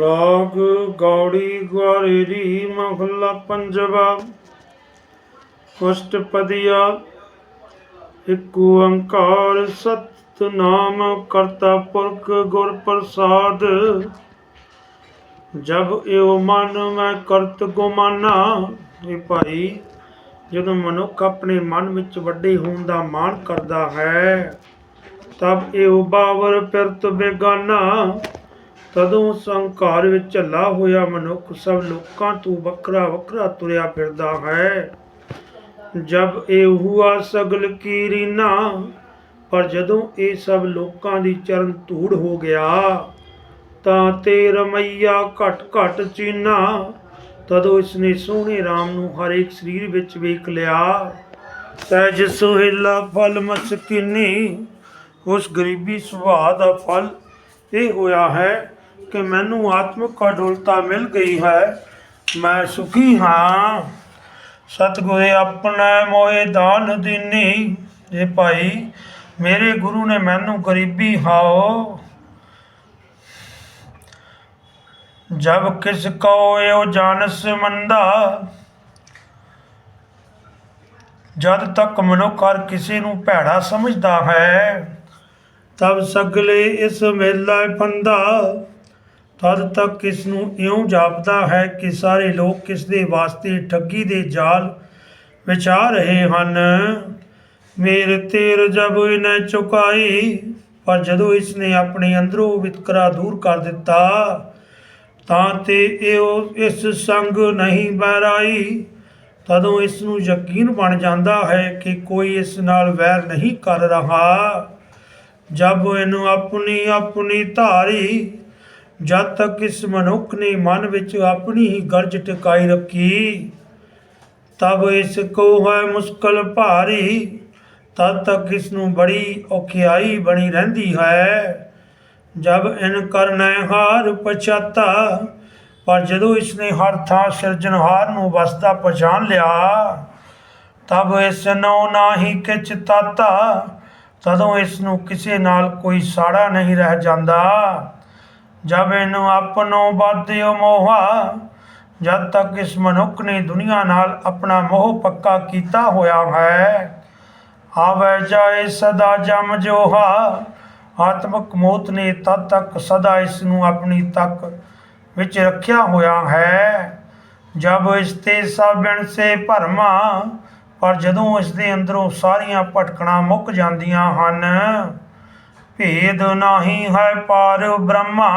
ਰਾਗ ਗੌੜੀ ਗਵਾਰੇਰੀ ਮਹੱਲਾ ਪੰਜਵਾ। ਅਸ਼ਟਪਦੀਆ ਇੱਕ ਓੰਕਾਰ ਸਤਨਾਮ ਕਰਤਾ ਪੁਰਖ ਗੁਰ ਪ੍ਰਸਾਦ। ਜਬ ਇਹ ਮਨ ਮੈਂ ਕਰਤ ਗੁਮਾਨਾ, ਇਹ ਭਾਈ ਜਦੋਂ ਮਨੁੱਖ ਆਪਣੇ ਮਨ ਵਿੱਚ ਵੱਡੇ ਹੋਣ ਦਾ ਮਾਣ ਕਰਦਾ ਹੈ, ਤਬ ਇਹ ਬਾਵਰ ਪਿਰਤ ਬੇਗਾਨਾ। ਤਦੋਂ ਸੰਕਾਰ ਵਿੱਚ ਝੱਲਾ ਹੋਇਆ ਮਨੁੱਖ ਸਭ ਲੋਕਾਂ ਤੋਂ ਵੱਖਰਾ ਵੱਖਰਾ ਤੁਰਿਆ ਫਿਰਦਾ ਹੈ। ਜਬ ਇਹ ਹੁਆ ਸਗਲ ਕੀ ਰੀਨਾ, ਪਰ ਜਦੋਂ ਇਹ ਸਭ ਲੋਕਾਂ ਦੀ ਚਰਨ ਧੂੜ ਹੋ ਗਿਆ, ਤਾਂ ਤੇ ਰਮਈਆ ਘਟ ਘਟ ਚੀਨਾ, ਤਦੋਂ ਇਸਨੇ ਸੋਹਣੇ RAM ਨੂੰ ਹਰੇਕ ਸਰੀਰ ਵਿੱਚ ਵੇਖ ਲਿਆ। ਸਹਿਜ ਸੁਹੇਲਾ ਫਲ ਮਸਕੀਨੀ, ਉਸ ਗਰੀਬੀ ਸੁਭਾਅ ਦਾ ਫਲ ਇਹ ਹੋਇਆ ਹੈ। ਕਿ ਮੈਨੂੰ ਆਤਮਿਕ ਅਡੋਲਤਾ ਮਿਲ ਗਈ ਹੈ, ਮੈਂ ਸੁਖੀ ਹਾਂ। ਸਤਿਗੁਰੇ, ਆਪਣੇ ਮੋਏ ਦਾਨ ਦੀਨੀ ਇਹ ਭਾਈ, ਮੇਰੇ ਗੁਰੂ ਨੇ ਮੈਨੂੰ ਗਰੀਬੀ ਹਾਓ। ਜਬ ਕਿਸ ਕੋ ਇਹੋ ਜਾਣਸ ਮੰਦਾ, ਜਦ ਤੱਕ ਮਨੁੱਖ ਹਰ ਕਿਸੇ ਨੂੰ ਭੈੜਾ ਸਮਝਦਾ ਹੈ, ਤਬ ਸਗਲੇ ਇਸ ਮੇਲਾ ਫੰਦਾ ਤਦ ਤੱਕ ਇਸ ਨੂੰ ਇਉਂ ਜਾਪਦਾ ਹੈ ਕਿ ਸਾਰੇ ਲੋਕ ਕਿਸ ਦੇ ਵਾਸਤੇ ਠੱਗੀ ਦੇ ਜਾਲ ਵਿਚਾ ਰਹੇ ਹਨ? ਮੇਰੇ ਤੇਰ ਜਬ ਇਹਨੇ ਚੁਕਾਈ, ਪਰ ਜਦੋਂ ਇਸ ਨੇ ਆਪਣੇ ਅੰਦਰੋਂ ਵਿਤਕਰਾ ਦੂਰ ਕਰ ਦਿੱਤਾ, ਤਾਂ ਤੇ ਇਹ ਇਸ ਸੰਗ ਨਹੀਂ ਬਹਿਰਾਈ। ਤਦੋਂ ਇਸ ਨੂੰ ਯਕੀਨ ਬਣ ਜਾਂਦਾ ਹੈ ਕਿ ਕੋਈ ਇਸ ਨਾਲ ਵੈਰ ਨਹੀਂ ਕਰ ਰਹਾ। ਜਬ ਇਹਨੂੰ ਆਪਣੀ ਆਪਣੀ ਧਾਰੀ ਜਦ ਤੱਕ ਇਸ ਮਨੁੱਖ ਨੇ ਮਨ ਵਿੱਚ ਆਪਣੀ ਹੀ ਗਰਜ ਟਿਕਾਈ ਰੱਖੀ, ਤਬ ਇਸ ਕੋ ਹੈ ਮੁਸ਼ਕਲ ਭਾਰੀ। ਤਦ ਤੱਕ ਇਸ ਨੂੰ ਬੜੀ ਔਖਿਆਈ ਬਣੀ ਰਹਿੰਦੀ ਹੈ। ਜਬ ਇਨ ਕਰਨੈ ਹਾਰ ਪਛਾਤਾ, ਪਰ ਜਦੋਂ ਇਸ ਨੇ ਹਰ ਥਾਂ ਸਿਰਜਣਹਾਰ ਨੂੰ ਵਸਦਾ ਪਛਾਣ ਲਿਆ, ਤਬ ਇਸ ਨੂੰ ਨਾਹੀ ਕਿਛ ਤਾਤਾ। ਤਦੋਂ ਇਸ ਨੂੰ ਕਿਸੇ ਨਾਲ ਕੋਈ ਸਾੜਾ ਨਹੀਂ ਰਹਿ ਜਾਂਦਾ। ਜਬ ਇਹਨੂੰ ਆਪਣੋ ਬਾਧਿਓ ਮੋਹਾ, ਜਦ ਤੱਕ ਇਸ ਮਨੁੱਖ ਨੇ ਦੁਨੀਆ ਨਾਲ ਆਪਣਾ ਮੋਹ ਪੱਕਾ ਕੀਤਾ ਹੋਇਆ ਹੈ। ਆਵੇ ਜਾਏ ਸਦਾ ਜਮ ਜੋਹਾ, ਆਤਮਕ ਮੌਤ ਨੇ ਤਦ ਤੱਕ ਸਦਾ ਇਸ ਨੂੰ ਆਪਣੀ ਤੱਕ ਵਿੱਚ ਰੱਖਿਆ ਹੋਇਆ ਹੈ। ਜਬ ਇਸ ਤੇ ਸਾਬਣ ਸੇ ਭਰਮਾ, ਪਰ ਜਦੋਂ ਇਸ ਦੇ ਅੰਦਰੋਂ ਸਾਰੀਆਂ ਭਟਕਣਾ ਮੁੱਕ ਜਾਂਦੀਆਂ ਹਨ ਭੇਦ ਨਹੀਂ ਹੈ ਪਾਰ ਬ੍ਰਹਮਾ।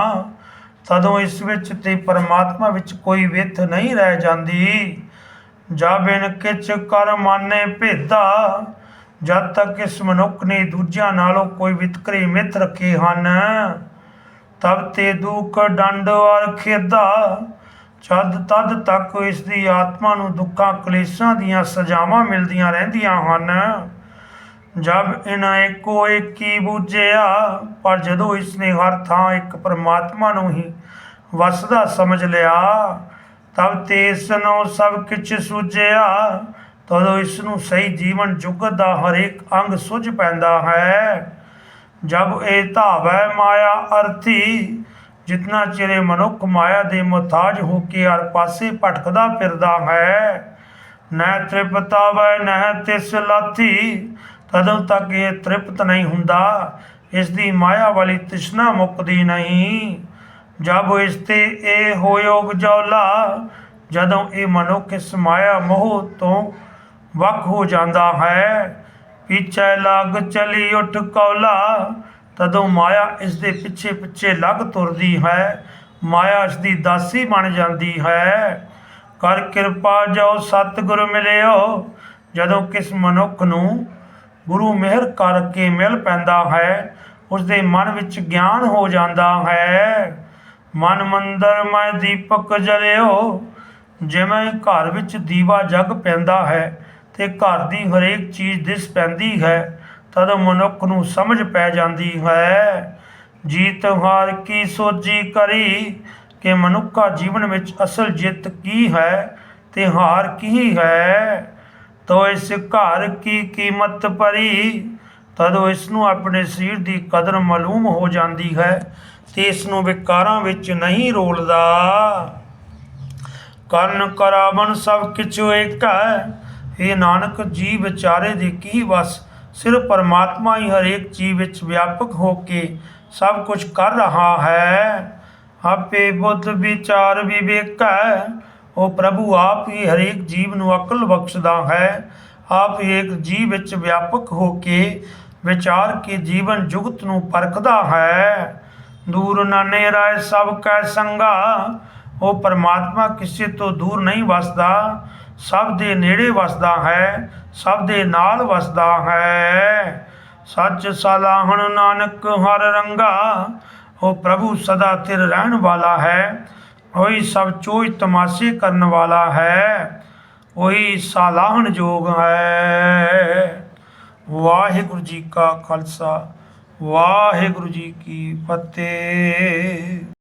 ਤਦੋਂ ਇਸ ਵਿੱਚ ਤੇ ਪਰਮਾਤਮਾ ਵਿੱਚ ਕੋਈ ਵਿਥ ਨਹੀਂ ਰਹਿ ਜਾਂਦੀ। ਜਬ ਇਨ ਕਿਛ ਕਰ ਮਾਨੇ ਭੇਦਾ, ਜਦ ਤੱਕ ਇਸ ਮਨੁੱਖ ਨੇ ਦੂਜਿਆਂ ਨਾਲੋਂ ਕੋਈ ਵਿਤਕਰੇ ਮਿੱਥ ਰੱਖੇ ਹਨ, ਤਬ ਤੇ ਦੁੱਖ ਡੰਡ ਔਰ ਖੇਦਾ। ਜਦ ਤਦ ਤੱਕ ਇਸ ਦੀ ਆਤਮਾ ਨੂੰ ਦੁੱਖਾਂ ਕਲੇਸ਼ਾਂ ਦੀਆਂ ਸਜ਼ਾਵਾਂ ਮਿਲਦੀਆਂ ਰਹਿੰਦੀਆਂ ਹਨ। ਜਬ ਇਨ ਏਕੋ ਏਕੀ ਬੂਝਿਆ, ਪਰ ਜਦੋਂ ਇਸ ਨੇ ਹਰ ਥਾਂ ਇੱਕ ਪਰਮਾਤਮਾ ਨੂੰ ਹੀ ਵਸਦਾ ਸਮਝ ਲਿਆ, ਤਬ ਤੇ ਸਭ ਕੁਝ ਸੁਝਿਆ। ਤਦੋਂ ਇਸ ਨੂੰ ਸਹੀ ਜੀਵਨ ਜੁਗਤ ਦਾ ਹਰੇਕ ਅੰਗ ਸੁਝ ਪੈਂਦਾ ਹੈ। ਜਬ ਇਹ ਧਾਵੈ ਮਾਇਆ ਅਰਥੀ, ਜਿਤਨਾ ਚਿਰੇ ਮਨੁੱਖ ਮਾਇਆ ਦੇ ਮੁਤਾਜ ਹੋ ਕੇ ਹਰ ਪਾਸੇ ਭਟਕਦਾ ਫਿਰਦਾ ਹੈ। ਨਹਿ ਤ੍ਰਿਪਤਾਵੈ, ਨਹਿ ਤਿਸ ਲਾਥੀ ਤਦੋਂ ਤੱਕ ਇਹ ਤ੍ਰਿਪਤ ਨਹੀਂ ਹੁੰਦਾ, ਇਸ ਦੀ ਮਾਇਆ ਵਾਲੀ ਤ੍ਰਿਸ਼ਨਾ ਮੁੱਕਦੀ ਨਹੀਂ। ਜਬ ਇਸ ਤੇ ਇਹ ਹੋਯੋਗ ਜੌਲਾ ਜਦੋਂ ਇਹ ਮਨੁੱਖ ਇਸ ਮਾਇਆ ਮੋਹ ਤੋਂ ਵੱਖ ਹੋ ਜਾਂਦਾ ਹੈ, ਪਿੱਛੇ ਲੱਗ ਚਲੀ ਉੱਠ ਕੌਲਾ, ਤਦੋਂ ਮਾਇਆ ਇਸ ਦੇ ਪਿੱਛੇ ਪਿੱਛੇ ਲੱਗ ਤੁਰਦੀ ਹੈ, ਮਾਇਆ ਇਸ ਦੀ ਦਾਸੀ ਬਣ ਜਾਂਦੀ ਹੈ। ਕਰ ਕਿਰਪਾ ਜੋ ਸਤਿਗੁਰ ਮਿਲਿਓ, ਜਦੋਂ ਕਿਸ ਮਨੁੱਖ ਨੂੰ ਗੁਰੂ ਮਿਹਰ ਕਰਕੇ ਮਿਲ ਪੈਂਦਾ ਹੈ ਉਸ ਦੇ ਮਨ ਵਿੱਚ ਗਿਆਨ ਹੋ ਜਾਂਦਾ ਹੈ। ਮਨ ਮੰਦਰ ਮੈਂ ਦੀਪਕ ਜਲਿਓ, ਜਿਵੇਂ ਘਰ ਵਿੱਚ ਦੀਵਾ ਜਗ ਪੈਂਦਾ ਹੈ ਤੇ ਘਰ ਦੀ ਹਰੇਕ ਚੀਜ਼ ਦਿਸ ਪੈਂਦੀ ਹੈ, ਤਦ ਮਨੁੱਖ ਨੂੰ ਸਮਝ ਪੈ ਜਾਂਦੀ ਹੈ। ਜੀਤ ਹਾਰ ਕੀ ਸੋਚੀ ਕਰੀ ਕਿ ਮਨੁੱਖਾ ਜੀਵਨ ਵਿੱਚ ਅਸਲ ਜਿੱਤ ਕੀ ਹੈ ਤੇ ਹਾਰ ਕੀ ਹੈ? ਤੋ ਇਸ ਘਰ ਕੀ ਕੀਮਤ ਭਰੀ? ਤਦੋਂ ਇਸ ਨੂੰ ਆਪਣੇ ਸਰੀਰ ਦੀ ਕਦਰ ਮਾਲੂਮ ਹੋ ਜਾਂਦੀ ਹੈ ਤੇ ਇਸ ਨੂੰ ਵਿਕਾਰਾਂ ਵਿੱਚ ਨਹੀਂ ਰੋਲਦਾ। ਕਰਨ ਕਰਾਵਣ ਸਭ ਕਿਛੁ ਏਕ ਹੈ। ਇਹ ਨਾਨਕ ਜੀ ਵਿਚਾਰੇ ਦੇ ਕੀ ਵਸ? ਸਿਰਫ ਪਰਮਾਤਮਾ ਹੀ ਹਰੇਕ ਚੀਜ਼ ਵਿੱਚ ਵਿਆਪਕ ਹੋ ਕੇ ਸਭ ਕੁਝ ਕਰ ਰਹਾ ਹੈ। ਆਪੇ ਬੁੱਧ ਵਿਚਾਰ ਵਿਵੇਕ ਹੈ। ਉਹ ਪ੍ਰਭੂ ਆਪ ਹੀ ਹਰੇਕ ਜੀਵ ਨੂੰ ਅਕਲ ਬਖਸ਼ਦਾ ਹੈ। ਆਪ ਹੀ ਇੱਕ ਜੀਵ ਵਿੱਚ ਵਿਆਪਕ ਹੋ ਕੇ ਵਿਚਾਰ ਕੇ ਜੀਵਨ ਜੁਗਤ ਨੂੰ ਪਰਖਦਾ ਹੈ। ਦੂਰ ਨਾਨੇ ਰਾਏ ਸਭ ਕੈ ਸੰਗਾ, ਉਹ ਪਰਮਾਤਮਾ ਕਿਸੇ ਤੋਂ ਦੂਰ ਨਹੀਂ ਵਸਦਾ। ਸਭ ਦੇ ਨੇੜੇ ਵਸਦਾ ਹੈ, ਸਭ ਦੇ ਨਾਲ ਵਸਦਾ ਹੈ। ਸੱਚ ਸਲਾਹਣ ਨਾਨਕ ਹਰ ਰੰਗਾ, ਉਹ ਪ੍ਰਭੂ ਸਦਾ ਤਿਰ ਰਹਿਣ ਵਾਲਾ ਹੈ। ਉਹੀ ਸਭ ਚੋਈ ਤਮਾਸ਼ੇ ਕਰਨ ਵਾਲਾ ਹੈ, ਉਹੀ ਸਲਾਹਣ ਜੋਗ ਹੈ। ਵਾਹਿਗੁਰੂ ਜੀ ਕਾ ਖਾਲਸਾ, ਵਾਹਿਗੁਰੂ ਜੀ ਕੀ ਫਤਿਹ।